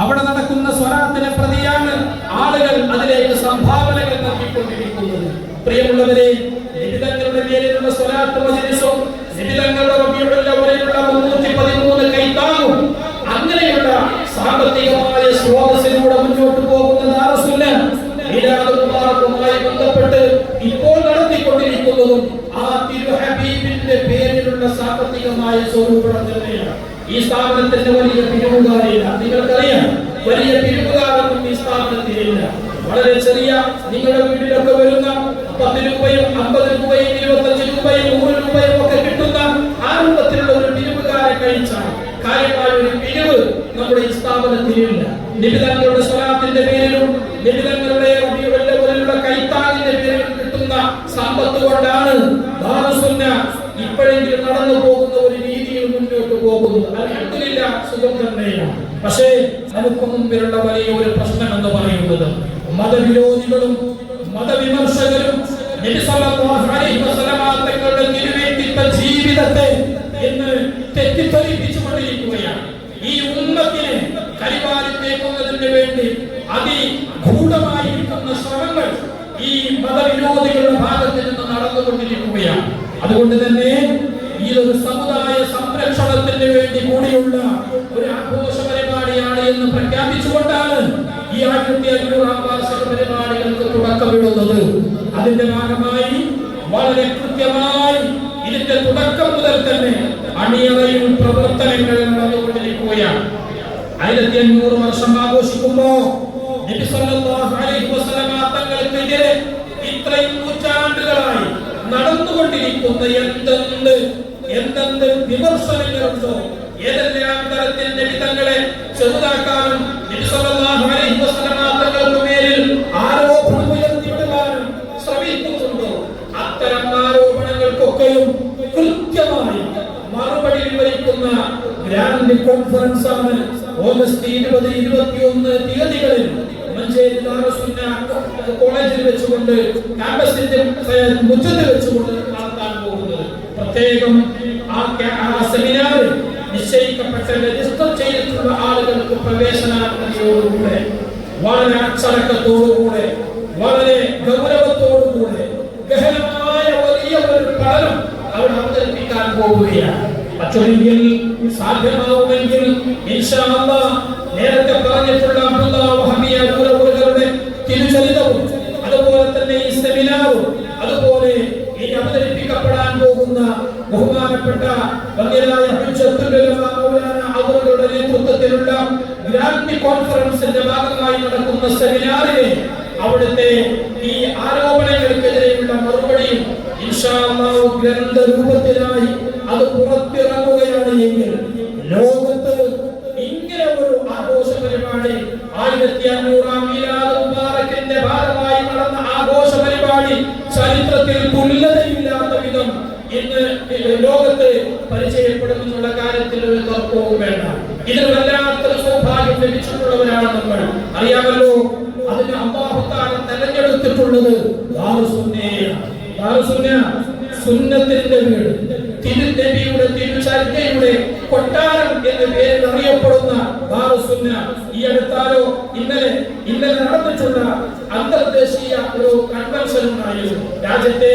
അവിടെ നടക്കുന്ന സ്വലാത്തിനെ പ്രതിയാണ് ആളുകൾ അതിലേക്ക് സംഭാവനകൾ നൽകിക്കൊണ്ടിരിക്കുന്നത്. പ്രിയമുള്ളവരെ നിബിതങ്ങളുടെ പേരിലുള്ള സ്വലാത്ത് മജ്ലിസും നിബിതങ്ങളുടെ റബീഉൽ അവ്വലിലുള്ള 313 കൈത്താങ്ങും അങ്ങനെയുള്ള സാമ്പത്തികമായ സ്രോതസ്സിലൂടെ മുന്നോട്ട് പോകുന്ന ദാറസുല്ല മീലാദ് മുബാറക്കുമായി ബന്ധപ്പെട്ട് ഇപ്പോൾ നടത്തിക്കൊണ്ടിരിക്കുന്നതും ആ തിരു ഹബീബിന്റെ പേരിലുള്ള സാമ്പത്തികമായ സ്വരൂപം തന്നെയാണ് ഈ സ്ഥാപനത്തിന്റെ വലിയ പിരിവുകാരില്ല. നിങ്ങൾക്കറിയാം വലിയ പിരിവുകാരൊന്നും ഈ സ്ഥാപനത്തിലില്ല. വളരെ ചെറിയ നിങ്ങളുടെ വീട്ടിലൊക്കെ വരുന്ന പത്ത് രൂപയും അമ്പത് രൂപയും ഇരുപത്തഞ്ച് രൂപയും നൂറ് രൂപയും ഒക്കെ കിട്ടുന്ന ആ രൂപത്തിലുള്ള ഒരു പിരിവുകാരെ കഴിച്ചാണ് കാര്യമായ ഒരു പിരിവ് നമ്മുടെ ഈ സ്ഥാപനത്തിലില്ല. നിബിതങ്ങളുടെ സ്വലാത്തിന്റെ പേരിലും നിബിതങ്ങളുടെ പോകുന്നത്. അലഹമില്ല സുഖം തന്നെയാണ്. പക്ഷേ നമുക്ക് മുമ്പിലുള്ള വലിയ ഒരു പ്രശ്നം എന്ന് പറയുന്നത് മതവിരോധികളും മതവിമർശകരും ജീവിതത്തെ എന്ന് തെറ്റിദ്ധരിപ്പിച്ചുകൊണ്ടിരിക്കുകയാണ്. ഈ ഉമ്മത്തിനെ കരിവാരി തേക്കുന്നതിന് വേണ്ടി അതിഗൂഢമായിരിക്കുന്ന ശ്രമങ്ങൾ ഈ മതവിരോധികളുടെ ഭാഗത്ത് നിന്ന് നടന്നുകൊണ്ടിരിക്കുകയാണ്. അതുകൊണ്ട് തന്നെ ഇതൊരു സമുദായ സംരക്ഷണത്തിന് വേണ്ടി കൂടിയുള്ള ഒരു ആഘോഷ പരിപാടിയാണ് എന്ന് പ്രഖ്യാപിച്ചുകൊണ്ടാണ് ഈ ആയിരത്തി അഞ്ഞൂറാം വാർഷിക പരിപാടികൾക്ക് തുടക്കമിടുന്നത്. അതിന്റെ ഭാഗമായി വളരെ കൃത്യമായി ഇതിന്റെ തുടക്കം മുതൽ തന്നെ അണിയറയിൽ പ്രവർത്തനങ്ങൾ നടന്നുകൊണ്ടിരിക്കുകയാണ്. ആയിരത്തി അഞ്ഞൂറ് വർഷം ആഘോഷിക്കുമ്പോ ഇത്രയും നൂറ്റാണ്ടുകളായി നടന്നുകൊണ്ടിരിക്കുന്ന എന്തെന്ത് എന്തെന്ത് വിമർശനങ്ങളുണ്ടോ? ഏതെല്ലാം തരത്തിൽ നബി തങ്ങളെ ചെറുതാക്കാനും മേലിൽ ആരോപണം ഉയർത്തിവിടുവാനും ശ്രമിക്കുന്നുണ്ടോ? അത്തരം ആരോപണങ്ങൾക്കൊക്കെയും കൃത്യമായി മറുപടി വിവരിക്കുന്ന ഗ്രാൻഡ് കോൺഫറൻസ് ആണ്. ഓഗസ്റ്റ് ഇരുപത് ഇരുപത്തിയൊന്ന് തീയതികളിൽ മഞ്ചേരി കോളേജിൽ വെച്ചുകൊണ്ട് ക്യാമ്പസിന്റെ മുറ്റത്ത് വെച്ചുകൊണ്ട് പ്രത്യേകം ആ സെമിനാറിൽ നിശ്ചയിക്കപ്പെട്ട രജിസ്റ്റർ ചെയ്തിട്ടുള്ള ആളുകൾക്ക് പ്രവേശനാനുമതിയോടുകൂടെ വളരെ അച്ചടക്കത്തോടുകൂടെ വളരെ ഗൗരവത്തോടുകൂടെ ഗഹനമായ വലിയ ഒരു പഠനം അവിടെ അവതരിപ്പിക്കാൻ പോവുകയാണ്. മറ്റൊരിക്കൽ സാധ്യമാവുമെങ്കിൽ നേരത്തെ പറഞ്ഞിട്ടുള്ള അബ്ദുല്ലാഹ് ബഹുമാനപ്പെട്ട അവരുടെ നേതൃത്വത്തിലുള്ള ഗ്രാൻഡ് കോൺഫറൻസിന്റെ ഭാഗമായി നടക്കുന്ന സെമിനാറിനെ അവിടുത്തെ ഈ ആരോപണങ്ങൾക്കെതിരെയുള്ള മറുപടിയും ഗ്രന്ഥ രൂപത്തിലായി അത് പുറത്തിറങ്ങുകയാണ് എങ്കിൽ ലോകത്ത് ഇങ്ങനെ ഒരു ആഘോഷ പരിപാടി ആയിരത്തി അഞ്ഞൂറാം ഭാഗമായി നടന്ന ആഘോഷ പരിപാടി ചരിത്രത്തിൽ തുല്യതയില്ലാത്ത വിധം ഇന്ന് ലോകത്ത് പരിചയപ്പെടുമെന്നുള്ള കാര്യത്തിൽ ഒരു തർക്കവും വേണ്ട. ഇതിന് വല്ലാത്തൊരു സൗഭാഗ്യം ലഭിച്ചിട്ടുള്ളവരാണ് നമ്മൾ. അറിയാമല്ലോ അതിന് അള്ളാഹുത്താരം തെരഞ്ഞെടുത്തിട്ടുള്ളത് സുന്നത്തിന്റെ വീട്. തിരുനബിയുടെ തിരുചര്യയുടെ കൊട്ടാരം എന്ന പേരിൽ അറിയപ്പെടുന്ന ദാറുസുന്ന. ഈ അടുത്താലോ ഇന്നലെ ഇന്നലെ നടന്നിട്ടുള്ള അന്തർദേശീയ ഒരു കൺവെൻഷൻ ഉണ്ടായിരുന്നു. രാജ്യത്തെ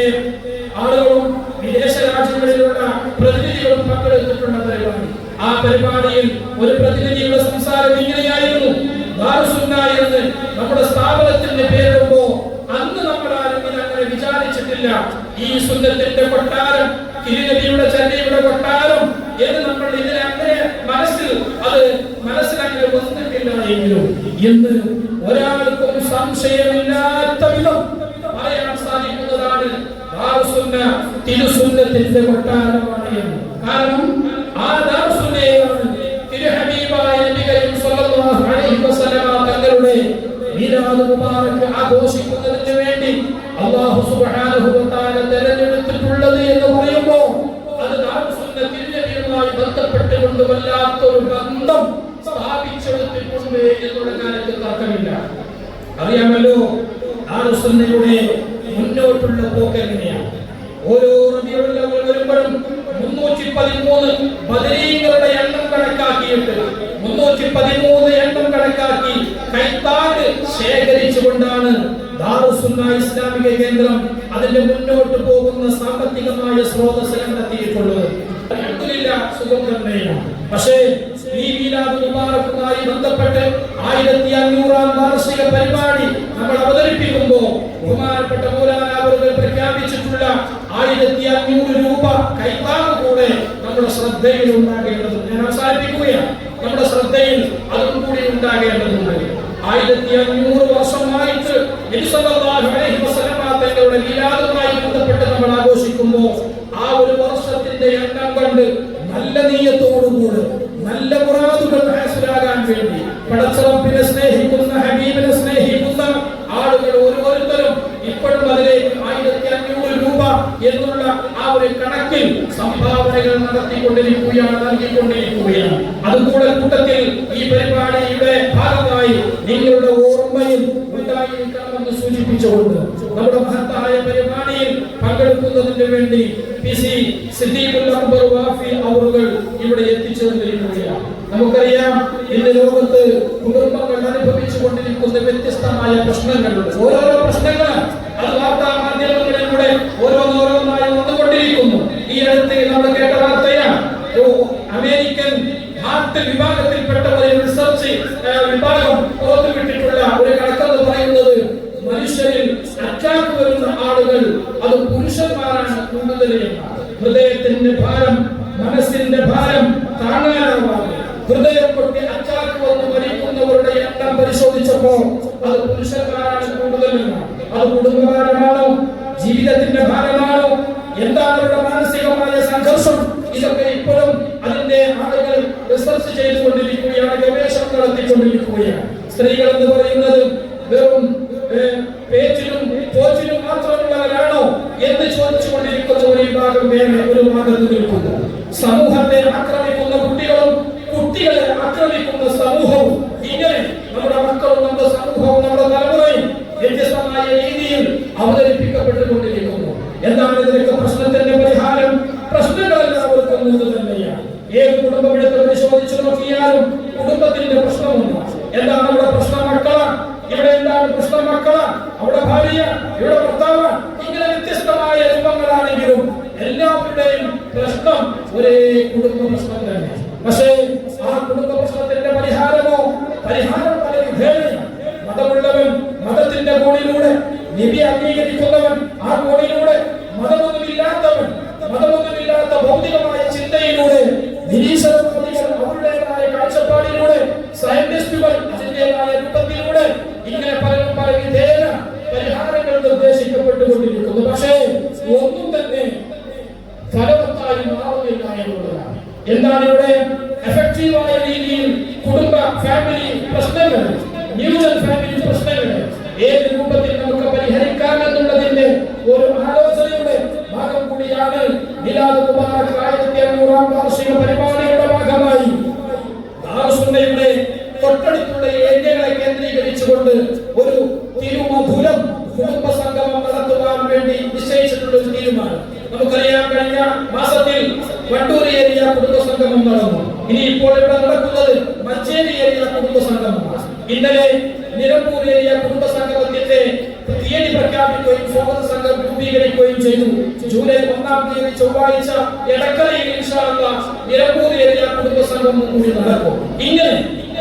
ആളുകളും വിദേശ രാജ്യങ്ങളിലുള്ള പ്രതിനിധികളും പങ്കെടുത്തിട്ടുള്ള പരിപാടി ആ പരിപാടിയിൽ ഒരു പ്രതിനിധിയുടെ സംസാരം ഇങ്ങനെയായിരുന്നു. എന്ന് നമ്മുടെ സ്ഥാപനത്തിന്റെ പേരിടുമ്പോ അന്ന് നമ്മൾ ആരും അങ്ങനെ വിചാരിച്ചിട്ടില്ല. ഈ സുന്ദരത്തിന്റെ കൊട്ടാരം തിരുനബിയുടെ ചര്യയുടെ കൊട്ടാരം എന്ന് നമ്മൾ ഇതിനെ അങ്ങനെ മനസ്സിൽ അത് മനസ്സിലാക്കി വന്നിട്ടില്ല എങ്കിലും ഇന്ന് ഒരാൾക്കും സംശയമില്ലാത്ത ദാറുസുന്ന തിരുസുന്നത്തിന്റെ കൊട്ടാരമാണ് എന്ന് കാരണം ആ ദാറുസുന്നയാണ് തിരുഹബീബായ നബി കരീം സ്വല്ലല്ലാഹു അലൈഹി വസല്ലമ തങ്ങളുടെ മീലാദ് മുബാറക് ആഘോഷിക്കുന്നതിന് വേണ്ടി അല്ലാഹു സുബ്ഹാനഹു വ തആല തിരഞ്ഞെടുത്തിട്ടുള്ളത് എന്ന് പറയുമ്പോൾ അത് ദാറുസുന്ന തിരുനബിയുമായി ബന്ധപ്പെട്ടുകൊണ്ട് വല്ലാത്തൊരു ബന്ധം സ്ഥാപിച്ചെടുത്തിട്ടുണ്ട് എന്നുള്ള കാര്യത്തിൽ തർക്കമില്ല. അറിയാമല്ലോ ദാറുസുന്നയുടെ മുന്നോട്ടുള്ള പോക്ക് എങ്ങനെയാണ്? ഓരോ വരുമ്പോഴും മുന്നൂറ്റി പതിമൂന്ന് ബദരീങ്ങളുടെ എണ്ണം കണക്കാക്കിയിട്ട് മുന്നൂറ്റി പതിമൂന്ന് എണ്ണം കണക്കാക്കി കൈത്താട് ശേഖരിച്ചുകൊണ്ടാണ് ദാറുസുന്ന ഇസ്ലാമിക കേന്ദ്രം അതിന്റെ മുന്നോട്ട് പോകുന്ന സാമ്പത്തികമായ സ്രോതസ് കണ്ടെത്തിയിട്ടുള്ളത്. സുഖം തന്നെയാണ് പക്ഷേ ഈ മീലാദ് മുബാറക്കുമായി ബന്ധപ്പെട്ട് ആയിരത്തി അഞ്ഞൂറാം വാർഷിക പരിപാടി നമ്മൾ അവതരിപ്പിക്കുമ്പോൾ ബഹുമാനപ്പെട്ട മൂലാനാവറുകൾ പ്രഖ്യാപിച്ചിട്ടുള്ള ആയിരത്തി അഞ്ഞൂറ് രൂപ കൈത്താങ് കൂടെ നമ്മുടെ ശ്രദ്ധയിൽ ഉണ്ടാകേണ്ടതുണ്ട്. ഞാൻ അവസാനിപ്പിക്കുകയാണ്. നമ്മുടെ ശ്രദ്ധയിൽ അതും കൂടി ഉണ്ടാകേണ്ടതുണ്ട്. ആയിരത്തി അഞ്ഞൂറ് വർഷമായിട്ട് തങ്ങളുടെ മീലാദുമായി ബന്ധപ്പെട്ട് നമ്മൾ ആഘോഷിക്കുമ്പോൾ ആ ഒരു വർഷത്തിന്റെ എണ്ണം കണ്ട് നല്ല നീയത്തോടുകൂടി നല്ല മുറാദുകൾ ഹാസിലാകാൻ വേണ്ടി പടച്ചറപ്പിനെ സ്നേഹിക്കുന്ന ഹബീബിനെ സ്നേഹിക്കുന്ന ആളുകൾ ഓരോരുത്തരും ഇപ്പോഴും അതിലേക്ക് ആയിരത്തി അഞ്ഞൂറ് രൂപ എന്നുള്ള ആ ഒരു കണക്കിൽ സംഭാവനകൾ നടത്തിക്കൊണ്ടിരിക്കുകയാണ് നൽകിക്കൊണ്ടിരിക്കുകയാണ്. അതുകൂടെ കൂട്ടത്തിൽ ഈ പരിപാടിയുടെ ഭാഗമായി നിങ്ങളുടെ ഓർമ്മയിൽ ഉണ്ടായിരിക്കണമെന്ന് സൂചിപ്പിച്ചുകൊണ്ട് നമ്മുടെ മഹത്തായ പരിപാടിയിൽ പങ്കെടുക്കുന്നതിന് വേണ്ടി പി സി സിദ്ദീഖുൽ അക്ബർ വാഫി ഇവിടെ എത്തിച്ചേർന്നിരിക്കുകയാണ്. നമുക്കറിയാം ഇന്ന് ലോകത്ത് കുടുംബങ്ങൾ അനുഭവിച്ചു കൊണ്ടിരിക്കുന്ന വ്യത്യസ്തമായ പ്രശ്നങ്ങളുണ്ട്. ഓരോരോ പ്രശ്നങ്ങളാണ്. അത് വാർത്താ ഓരോന്നോരോന്നായി വന്നുകൊണ്ടിരിക്കുന്നു ഈ അടുത്ത് നമ്മൾ കേട്ട വാർത്തയാണ് അമേരിക്കൻ ഹാർട്ട് വിഭാഗത്തിൽപ്പെട്ട ഒരു റിസർച്ച് വിഭാഗം പുറത്തുവിട്ടിട്ടുള്ള ഒരു കണക്കെന്ന് പറയുന്നത് മനുഷ്യരിൽ അറ്റാക്ക് വരുന്ന ആളുകൾ അത് പുരുഷന്മാരാണ് കൂടുതൽ ഹൃദയത്തിന്റെ ഭാരം മനസ്സിന്റെ ഭാരം താങ്ങാനാവാതെ ഹൃദയം പൊട്ടി അറ്റാക്ക് വന്ന് മരിക്കുന്നവരുടെ എണ്ണം പരിശോധിച്ചപ്പോൾ അത് പുരുഷന്മാരാണ് കൂടുതൽ അത് കുടുംബഭാരമാണോ ജീവിതത്തിന്റെ ഭാഗമാണോ? എന്താണ് അവരുടെ മാനസികമായ സംഘർഷം? ഇതൊക്കെ ഇപ്പോഴും അതിന്റെ ആളുകൾ റിസർച്ച് ചെയ്തുകൊണ്ടിരിക്കുകയാണ് ഗവേഷണം നടത്തിക്കൊണ്ടിരിക്കുകയാണ്. സ്ത്രീകൾ എന്ന് പറയുന്നത് വെറും പേച്ചിലും പോച്ചിലും മാത്രമുള്ളവരാണോ എന്ന് ചോദിച്ചുകൊണ്ടിരിക്കുന്ന ഒരു വിഭാഗം വേറെ ഒരു ഭാഗത്ത് നിൽക്കുന്നു സമൂഹത്തെ ആക്രമിക്കുന്ന ഒന്ന് തന്നെയാണ്. ഏത് കുടുംബം എടുത്ത് പരിശോധിച്ചു നോക്കിയാലും കുടുംബത്തിന്റെ പ്രശ്നമുണ്ട്. എന്താണ് അവിടെ പ്രശ്നം മക്കളാ ഇവിടെ എന്താണ് പ്രശ്നം മക്കളാ അവിടെ ഭാര്യ ഇവിടെ ഭർത്താവ് ഇങ്ങനെ വ്യത്യസ്തമായ രൂപങ്ങളാണെങ്കിലും എല്ലാവരുടെയും പ്രശ്നം ഒരേ കുടുംബ പ്രശ്നം തന്നെ പക്ഷേ ആ കുടുംബ കൂടിയാണ് മിലാദ് മുബാറക് ആയിരത്തി അഞ്ഞൂറാം വാർഷിക പരിപാടിയുടെ ഭാഗമായി ദാറുസുന്നയുടെ തൊട്ടടുത്തുള്ള ഏരിയകളെ കേന്ദ്രീകരിച്ചുകൊണ്ട് ഒരു തിരുമധുരം കുടുംബ സംഗമം നടത്തുവാൻ വേണ്ടി നിശ്ചയിച്ചിട്ടുള്ള ഒരു തീരുമാനം. നമുക്കറിയാം കഴിഞ്ഞ മാസത്തിൽ വണ്ടൂർ ഏരിയ കുടുംബ സംഗമം നടന്നു. ഇനി ഇപ്പോൾ ഇവിടെ നടക്കുന്നത് മഞ്ചേരി ഏരിയ കുടുംബ സംഗമമാണ്. ഇന്നലെ നിലമ്പൂർ ഏരിയ കുടുംബ സംഗമത്തിന്റെ തീയതി പ്രഖ്യാപിക്കുകയും സ്വാഗത സംഘം രൂപീകരിക്കുകയും ചെയ്തു. ജൂലൈ ഒന്നാം തീയതി ചൊവ്വാഴ്ച എടക്കരയിൽ ഏരിയ കുടുംബ സംഗമം കൂടി നടക്കും. ഇങ്ങനെ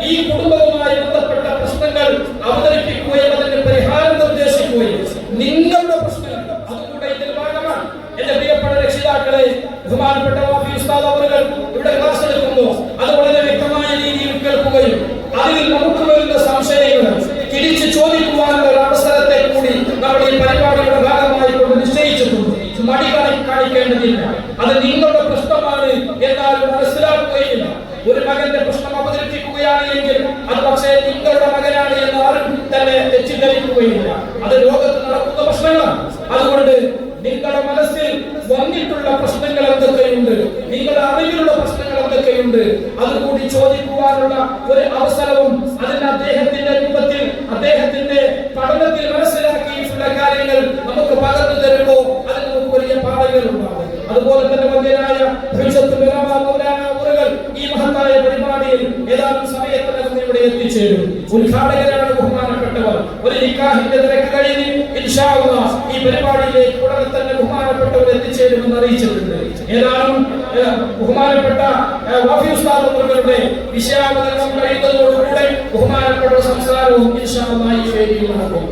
ഈ കുടുംബവുമായി ബന്ധപ്പെട്ട പ്രശ്നങ്ങൾ അവതരിപ്പിക്കുകയും അതിന്റെ പരിഹാരം നിർദ്ദേശിക്കുകയും നിങ്ങളുടെ പ്രശ്നങ്ങൾ അതുകൂടെ ഇതിന്റെ ഭാഗമാണ് എന്റെ പ്രിയപ്പെട്ട രക്ഷിതാക്കളെ ബഹുമാനപ്പെട്ട വാഫി ഉസ്താദ് അവറുകൾ ഇവിടെ ക്ലാസ് എടുക്കുന്നു അത് വളരെ വ്യക്തമായ രീതിയിൽ കേൾക്കുകയും അതിൽ നമുക്ക് വരുന്ന സംശയങ്ങൾ തിരിച്ചു ചോദിക്കുവാനുള്ള ഒരു അവസരത്തെ കൂടി നമ്മൾ ഈ പരിപാടിയുടെ ഭാഗമായി കൊണ്ട് നിശ്ചയിച്ചിട്ടുണ്ട് മടി കാണി- കാണിക്കേണ്ടതില്ല അത് നിങ്ങളുടെ പ്രശ്നമാണ് എന്നാലും മനസ്സിലാക്കുകയില്ല. ഒരു മകന്റെ പ്രശ്നം അവതരിപ്പിക്കുകയാണ് എങ്കിൽ അത് പക്ഷേ നിങ്ങളുടെ മകനാണ് എന്ന് ആരും തന്നെ തെറ്റിദ്ധരിക്കുകയില്ല. അത് ലോകത്ത് നടക്കുന്ന പ്രശ്നങ്ങളാണ്. അതുകൊണ്ട് നിങ്ങളുടെ മനസ്സിൽ വന്നിട്ടുള്ള പ്രശ്നങ്ങൾ എന്തൊക്കെയുണ്ട്? നിങ്ങളുടെ അറിവിലുള്ള പ്രശ്നങ്ങൾ എന്തൊക്കെയുണ്ട്? അതുകൂടി ചോദിക്കുവാനുള്ള ഒരു അവസരവും അതിന് അദ്ദേഹത്തിന്റെ രൂപത്തിൽ അദ്ദേഹത്തിന്റെ പഠനത്തിൽ മനസ്സിലാക്കിയിട്ടുള്ള കാര്യങ്ങൾ നമുക്ക് പകർന്നു തരുമ്പോ അതിന് നമുക്ക് വലിയ പാഠങ്ങൾ ഉണ്ടാകും. അതുപോലെ തന്നെ മൗലാന ഈ മഹത്തായ പരിപാടിയിൽ ഏതാനും സമയത്ത് ഇവിടെ എത്തിച്ചേരും. ഉദ്ഘാടകരാണ് ബഹുമാനപ്പെട്ട ബഹുമാനപ്പെട്ടവർ. ഒരു നിക്കാഹിന്റെ തിരക്ക് കഴിഞ്ഞ് ഈ പരിപാടിയിലേക്ക് ഉടനെ തന്നെ ബഹുമാനപ്പെട്ടവർ എത്തിച്ചേരുമെന്ന് അറിയിച്ചിട്ടുണ്ട്. ഏതാനും ബഹുമാനപ്പെട്ട വാഫി ഉസ്താദ് അവരുടെ വിഷയാവതരണം കഴിയുന്നതോടുകൂടെ ബഹുമാനപ്പെട്ട സംസാരവും ഈ വേദിയിൽ നടക്കും.